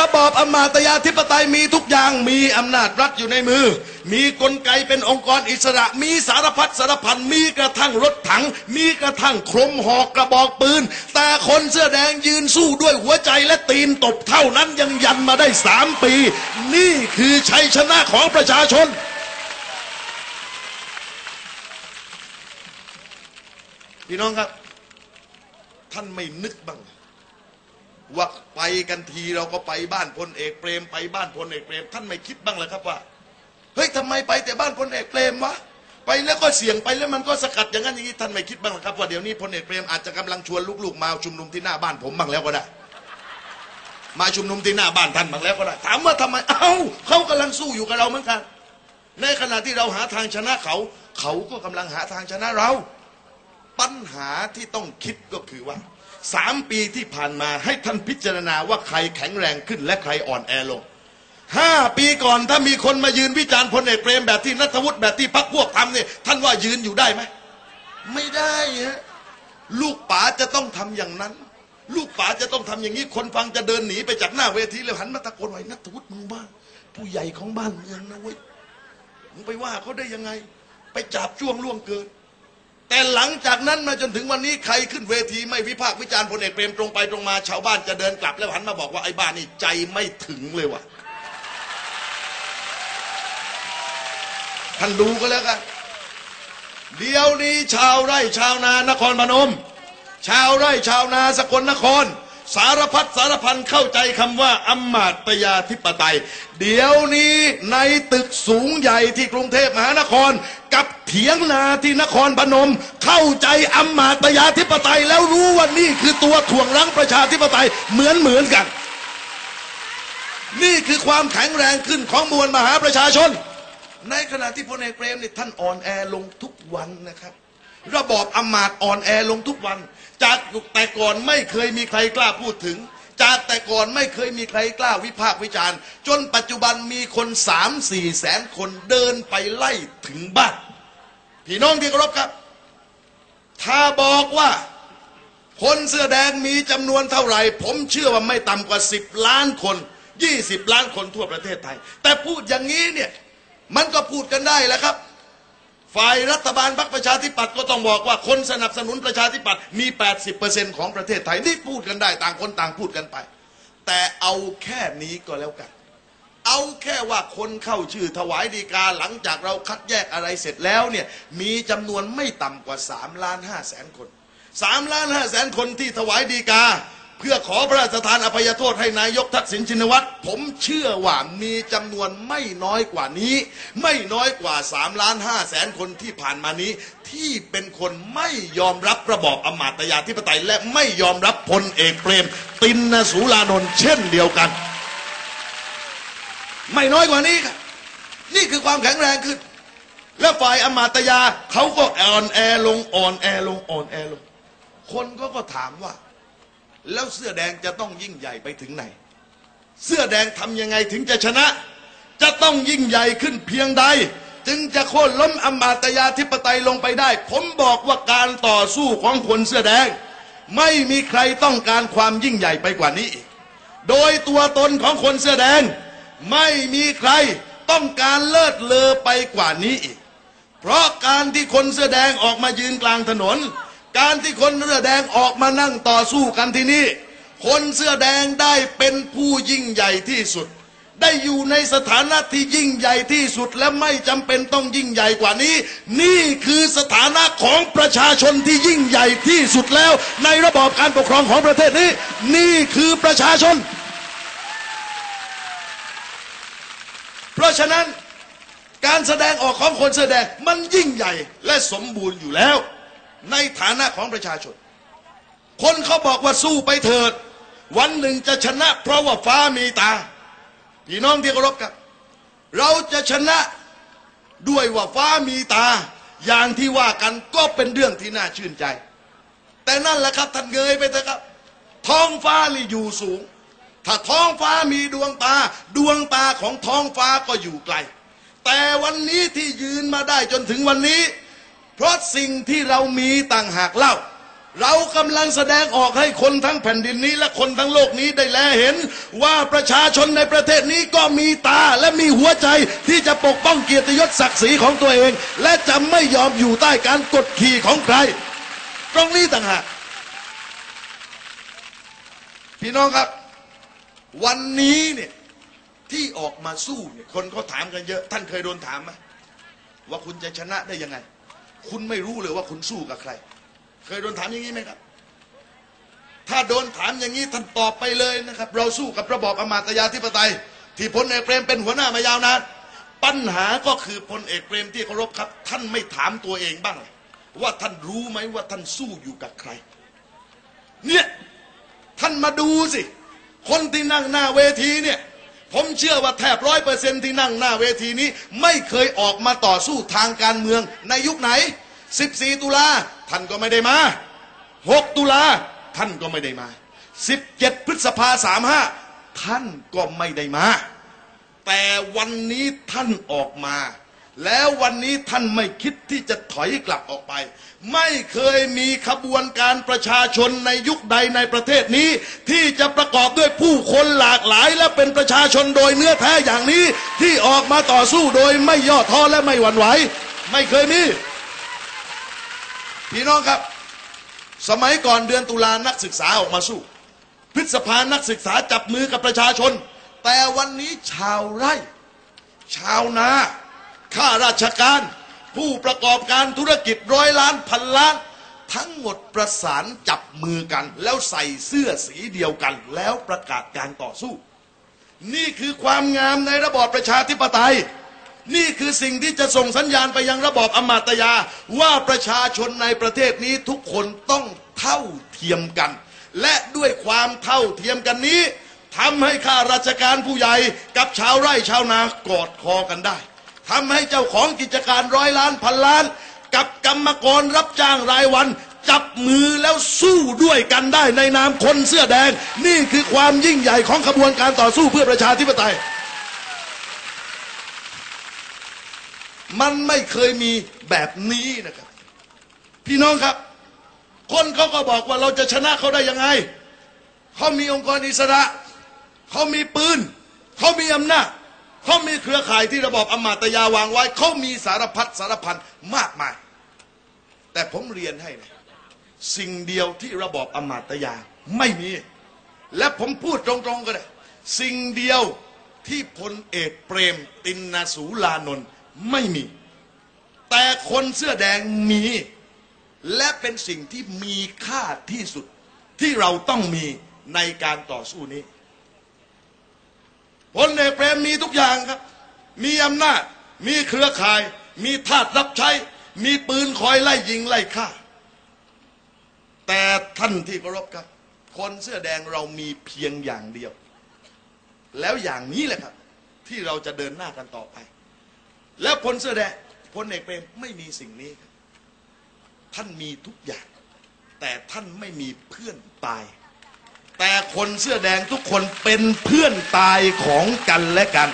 ระบอบอำมาตยาธิปไตยมีทุกอย่างมีอำนาจรัฐอยู่ในมือ มีกลไกเป็นองค์กรอิสระ มีสารพัดสารพันมีกระทั่งรถถัง มีกระทั่งโครมหอกกระบอกปืน แต่คนเสื้อแดงยืนสู้ด้วยหัวใจและตีนตบเท่านั้นยังยันมาได้สามปี นี่คือชัยชนะของประชาชน พี่น้องครับ ท่านไม่นึกบ้าง ว่าไปกันทีเราก็ไปบ้านพลเอกเปรมไปบ้านพลเอกเปรม ท่านไม่คิดบ้างเลยครับว่าเฮ้ยทำไมไปแต่บ้านพลเอกเปรมวะไปแล้วก็เสี่ยงไปแล้วมันก็สกัดอย่างนั้นอย่างนี้ท่านไม่คิดบ้างหรอครับว่าเดี๋ยวนี้พลเอกเปรมอาจจะกำลังชวนลูกๆมาชุมนุมที่หน้าบ้านผมบ้างแล้วก็ได้ มาชุมนุมที่หน้าบ้านท่านบ้างแล้วก็ได้ถามว่าทำไม เอ้าเขากำลังสู้อยู่กับเราเหมือนกัน ในขณะที่เราหาทางชนะเขา เขาก็กำลังหาทางชนะเรา ปัญหาที่ต้องคิดก็คือว่า สามปีที่ผ่านมาให้ท่านพิจารณาว่าใครแข็งแรงขึ้นและใครอ่อนแอลงห้าปีก่อนถ้ามีคนมายืนวิจารณ์พลเอกเปรมแบบที่นัทวุฒิแบบที่พักพวกทำเนี่ยท่านว่ายืนอยู่ได้ไหมไม่ได้ฮะลูกป๋าจะต้องทำอย่างนั้น ลูกป๋าจะต้องทำอย่างนี้คนฟังจะเดินหนีไปจากหน้าเวทีเลยหันมาตะโกนไว้นัทวุฒิมึงบ้าผู้ใหญ่ของบ้านเมืองนะเว้ยมึงไปว่าเขาได้ยังไง ไปจับจ้วงล่วงเกิน แต่หลังจากนั้นมาจนถึงวันนี้ใครขึ้นเวทีไม่วิพากษ์วิจารณ์พลเอกเปรมตรงไปตรงมา ชาวบ้านจะเดินกลับแล้วหันมาบอกว่าไอ้บ้านนี่ใจไม่ถึงเลยว่ะท่านดูก็แล้วกันเดี๋ยวนี้ชาวไร่ชาวนานครพนม ชาวไร่ชาวนาสกลนคร สารพัดสารพันเข้าใจคำว่าอำมาตยาธิปไตย เดี๋ยวนี้ในตึกสูงใหญ่ที่กรุงเทพมหานคร กับเถียงนาที่นครพนม เข้าใจอำมาตยาธิปไตย แล้วรู้ว่านี่คือตัวถ่วงรั้งประชาธิปไตยเหมือนเหมือนกัน นี่คือความแข็งแรงขึ้นของมวลมหาประชาชน ในขณะที่พลเอกเปรมเนี่ยท่านอ่อนแอลงทุกวันนะครับ ระบอบอำมาตย์อ่อนแอลงทุกวัน จากแต่ก่อนไม่เคยมีใครกล้าพูดถึง จากแต่ก่อนไม่เคยมีใครกล้าวิพากษ์วิจารณ์ จนปัจจุบันมีคนสามสี่แสนคนเดินไปไล่ถึงบ้านพี่น้องที่เคารพครับ ถ้าบอกว่าคนเสื้อแดงมีจำนวนเท่าไหร่ ผมเชื่อว่าไม่ต่ำกว่า10ล้านคน20ล้านคนทั่วประเทศไทย แต่พูดอย่างนี้เนี่ย มันก็พูดกันได้แหล้วครับ ฝ่ายรัฐบาลพรรคประชาธิปัตย์ก็ต้องบอกว่าคนสนับสนุนประชาธิปัตย์มี 80%ของประเทศไทยนี่พูดกันได้ต่างคนต่างพูดกันไป แต่เอาแค่นี้ก็แล้วกัน เอาแค่ว่าคนเข้าชื่อถวายดีกาหลังจากเราคัดแยกอะไรเสร็จแล้วเนี่ยมีจำนวนไม่ต่ำกว่า3ล้าน5แสนคน3ล้าน5แสนคนที่ถวายดีกา เพื่อขอพระราชทานอภัยโทษให้นายกทักษิณชินวัตรผมเชื่อว่ามีจำนวนไม่น้อยกว่านี้ ไม่น้อยกว่า3ล้าน5แสนคนที่ผ่านมานี้ ที่เป็นคนไม่ยอมรับระบอบอมาตยาธิปไตย และไม่ยอมรับพลเอกเปรม ตินนสูลานนท์เช่นเดียวกัน ไม่น้อยกว่านี้ครับนี่คือความแข็งแรงขึ้น และฝ่ายอมาตยาเขาก็อ่อนแอลงอ่อนแอลงอ่อนแอลง คนก็ก็ถามว่า แล้วเสื้อแดงจะต้องยิ่งใหญ่ไปถึงไหน เสื้อแดงทำยังไงถึงจะชนะ จะต้องยิ่งใหญ่ขึ้นเพียงใด จึงจะโค่นล้มอมาตยาธิปไตยลงไปได้ ผมบอกว่าการต่อสู้ของคนเสื้อแดง ไม่มีใครต้องการความยิ่งใหญ่ไปกว่านี้อีกโดยตัวตนของคนเสื้อแดง ไม่มีใครต้องการเลิศเลอไปกว่านี้อีกเพราะการที่คนเสื้อแดงออกมายืนกลางถนน การที่คนเสื้อแดงออกมานั่งต่อสู้กันที่นี่ คนเสื้อแดงได้เป็นผู้ยิ่งใหญ่ที่สุด ได้อยู่ในสถานะที่ยิ่งใหญ่ที่สุดและไม่จำเป็นต้องยิ่งใหญ่กว่านี้ นี่คือสถานะของประชาชนที่ยิ่งใหญ่ที่สุดแล้ว ในระบอบการปกครองของประเทศนี้ นี่คือประชาชน เพราะฉะนั้นการแสดงออกของคนแสอแดงมันยิ่งใหญ่และสมบูรณ์อยู่แล้ว ในฐานะของประชาชน คนเขาบอกว่าสู้ไปเถิด วันหนึ่งจะชนะ เพราะว่าฟ้ามีตา พี่น้องที่เคารพครับ เราจะชนะด้วยว่าฟ้ามีตา อย่างที่ว่ากันก็เป็นเรื่องที่น่าชื่นใจ แต่นั่นแหละครับท่านเงยไปเถอะครับ ท้องฟ้านี่อยู่สูง ถ้าท้องฟ้ามีดวงตา ดวงตาของท้องฟ้าก็อยู่ไกล แต่วันนี้ที่ยืนมาได้จนถึงวันนี้ เพราะสิ่งที่เรามีต่างหากเล่า เรากำลังแสดงออกให้คนทั้งแผ่นดินนี้ และคนทั้งโลกนี้ได้แลเห็น ว่าประชาชนในประเทศนี้ก็มีตาและมีหัวใจที่จะปกป้องเกียรติยศศักดิ์ศรีของตัวเอง และจะไม่ยอมอยู่ใต้การกดขี่ของใคร ตรงนี้ต่างหากพี่น้องครับ วันนี้เนี่ยที่ออกมาสู้เนี่ยคนเขาถามกันเยอะ ท่านเคยโดนถามไหมว่าคุณจะชนะได้ยังไง คุณไม่รู้เลยว่าคุณสู้กับใคร เคยโดนถามอย่างนี้ไหมครับ ถ้าโดนถามอย่างนี้ท่านตอบไปเลยนะครับ เราสู้กับระบอบอมาตยาธิปไตย ที่พลเอกเปรมเป็นหัวหน้ามายาวนานปัญหาก็คือพลเอกเปรมที่เคารพครับ ท่านไม่ถามตัวเองบ้าง ว่าท่านรู้ไหมว่าท่านสู้อยู่กับใคร เนี่ยท่านมาดูสิ คนที่นั่งหน้าเวทีเนี่ย ผมเชื่อว่าแทบร้อยเปอร์เซ็นที่นั่งหน้าเวทีนี้ ไม่เคยออกมาต่อสู้ทางการเมืองในยุคไหน 14 ตุลาท่านก็ไม่ได้มา 6 ตุลาท่านก็ไม่ได้มา 17 พฤษภาสามห้าท่านก็ไม่ได้มา แต่วันนี้ท่านออกมา แล้ววันนี้ท่านไม่คิดที่จะถอยกลับออกไป ไม่เคยมีขบวนการประชาชนในยุคใดในประเทศนี้ ที่จะประกอบด้วยผู้คนหลากหลาย และเป็นประชาชนโดยเนื้อแท้อย่างนี้ ที่ออกมาต่อสู้โดยไม่ย่อท้อและไม่หวั่นไหว ไม่เคยมีพี่น้องครับ สมัยก่อนเดือนตุลานักศึกษาออกมาสู้ พฤษภานักศึกษาจับมือกับประชาชน แต่วันนี้ชาวไร่ ชาวนา ข้าราชการ ผู้ประกอบการธุรกิจร้อยล้านพันล้าน ทั้งหมดประสานจับมือกัน แล้วใส่เสื้อสีเดียวกัน แล้วประกาศการต่อสู้ นี่คือความงามในระบอบประชาธิปไตย นี่คือสิ่งที่จะส่งสัญญาณไปยังระบอบอมาตยา ว่าประชาชนในประเทศนี้ทุกคนต้องเท่าเทียมกัน และด้วยความเท่าเทียมกันนี้ทำให้ข้าราชการผู้ใหญ่กับชาวไร่ชาวนากอดคอกันได้ ทำให้เจ้าของกิจการร้อยล้านพันล้าน กับกรรมกรรับจ้างรายวัน จับมือแล้วสู้ด้วยกันได้ในนามคนเสื้อแดง นี่คือความยิ่งใหญ่ของขบวนการต่อสู้เพื่อประชาธิปไตย มันไม่เคยมีแบบนี้นะครับ พี่น้องครับ คนเขาก็บอกว่าเราจะชนะเขาได้ยังไงเขามีองค์กรอิสระเขามีปืนเขามีอำนาจ เขามีเครือข่ายที่ระบอบอมาตยาวางไว้ เขามีสารพัดสารพันมากมาย แต่ผมเรียนให้นะสิ่งเดียวที่ระบอบอมาตยาไม่มี และผมพูดตรงๆก็ได้สิ่งเดียวที่พลเอกเปรมตินนาสูลานนท์ไม่มี แต่คนเสื้อแดงมี และเป็นสิ่งที่มีค่าที่สุดที่เราต้องมีในการต่อสู้นี้ พลเอกเปรมมีทุกอย่างครับ มีอำนาจ มีเครือข่าย มีทาสรับใช้ มีปืนคอยไล่ยิงไล่ฆ่า แต่ท่านที่เคารพครับ คนเสื้อแดงเรามีเพียงอย่างเดียว แล้วอย่างนี้แหละครับ ที่เราจะเดินหน้ากันต่อไป แล้วพลเสื้อแดงพลเอกเปรมไม่มีสิ่งนี้ครับ ท่านมีทุกอย่าง แต่ท่านไม่มีเพื่อนตาย แต่คนเสื้อแดงทุกคนเป็นเพื่อนตายของกันและกัน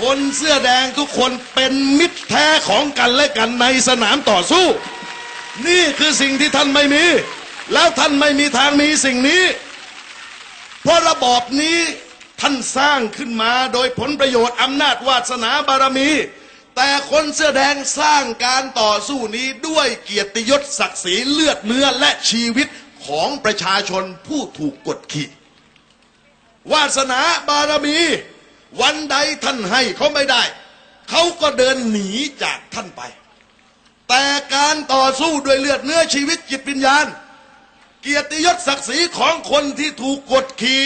คนเสื้อแดงทุกคนเป็นมิตรแท้ของกันและกันในสนามต่อสู้ นี่คือสิ่งที่ท่านไม่มี แล้วท่านไม่มีทางมีสิ่งนี้ เพราะระบอบนี้ท่านสร้างขึ้นมาโดยผลประโยชน์อำนาจวาสนาบารมี แต่คนเสื้อแดงสร้างการต่อสู้นี้ด้วยเกียรติยศศักดิ์ศรีเลือดเนื้อและชีวิต ของประชาชนผู้ถูกกดขี่วาสนาบารมี วันใดท่านให้เขาไม่ได้ เขาก็เดินหนีจากท่านไป แต่การต่อสู้ด้วยเลือดเนื้อชีวิตจิตวิญญาณ เกียรติยศศักดิ์ศรีของคนที่ถูกกดขี่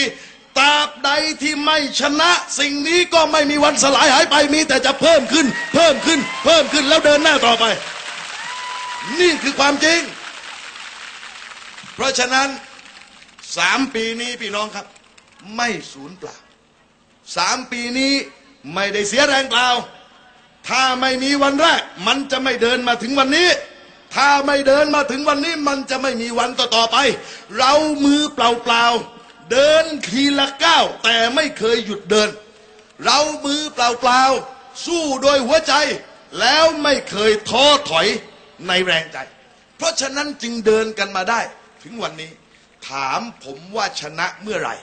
ตราบใดที่ไม่ชนะสิ่งนี้ก็ไม่มีวันสลายหายไปมีแต่จะเพิ่มขึ้น เพิ่มขึ้น เพิ่มขึ้นแล้วเดินหน้าต่อไป นี่คือความจริง เพราะฉะนั้นสามปีนี้พี่น้องครับ ไม่สูญเปล่าสามปีนี้ไม่ได้เสียแรงเปล่า ถ้าไม่มีวันแรก มันจะไม่เดินมาถึงวันนี้ ถ้าไม่เดินมาถึงวันนี้ มันจะไม่มีวันต่อๆไป เรามือเปล่าๆเดินทีละก้าวแต่ไม่เคยหยุดเดิน เรามือเปล่าๆสู้โดยหัวใจ แล้วไม่เคยท้อถอยในแรงใจ เพราะฉะนั้นจึงเดินกันมาได้ ถึงวันนี้ ถามผมว่าชนะเมื่อไหร่